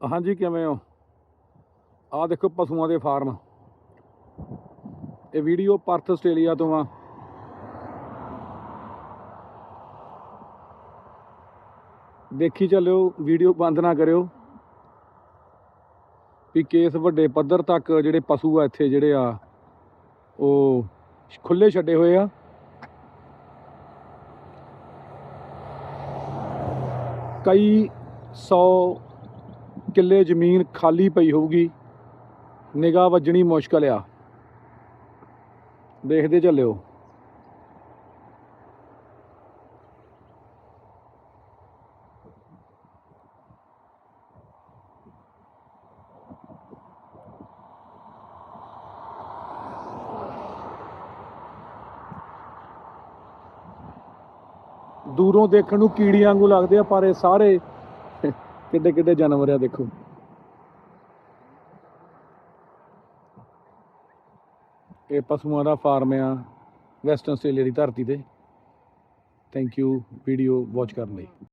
ਹਾਂਜੀ, ਕਿਵੇਂ ਹੋ? ਆਹ ਦੇਖੋ ਪਸ਼ੂਆਂ ਦੇ ਫਾਰਮ। ਇਹ ਵੀਡੀਓ ਪਰਥ ਆਸਟ੍ਰੇਲੀਆ ਤੋਂ ਆ। ਦੇਖੀ ਚੱਲਿਓ, ਵੀਡੀਓ ਬੰਦ ਨਾ ਕਰਿਓ। ਵੀ ਕੇਸ ਵੱਡੇ ਪੱਧਰ ਤੱਕ ਜਿਹੜੇ ਪਸ਼ੂ ਆ ਇੱਥੇ ਜਿਹੜੇ ਆ, ਉਹ ਖੁੱਲੇ ਛੱਡੇ ਹੋਏ ਆ। ਕਈ 100 ਕਿੱਲੇ ਜ਼ਮੀਨ ਖਾਲੀ ਪਈ ਹੋਊਗੀ, ਨਿਗਾਹ ਵੱਜਣੀ ਮੁਸ਼ਕਲ ਆ। ਦੇਖਦੇ ਚੱਲਿਓ। ਦੂਰੋਂ ਦੇਖਣ ਨੂੰ ਕੀੜੀਆਂ ਵਾਂਗੂ ਲੱਗਦੇ ਆ, ਪਰ ਇਹ ਸਾਰੇ ਕਿੱਡੇ ਕਿੱਡੇ ਜਾਨਵਰ ਆ ਦੇਖੋ। ਇਹ ਪਸ਼ੂਆਂ ਦਾ ਫਾਰਮ ਆ ਵੈਸਟਰਨ ਆਸਟ੍ਰੇਲੀਆ ਦੀ ਧਰਤੀ ਤੇ। ਥੈਂਕ ਯੂ ਵੀਡੀਓ ਵਾਚ ਕਰਨ ਲਈ।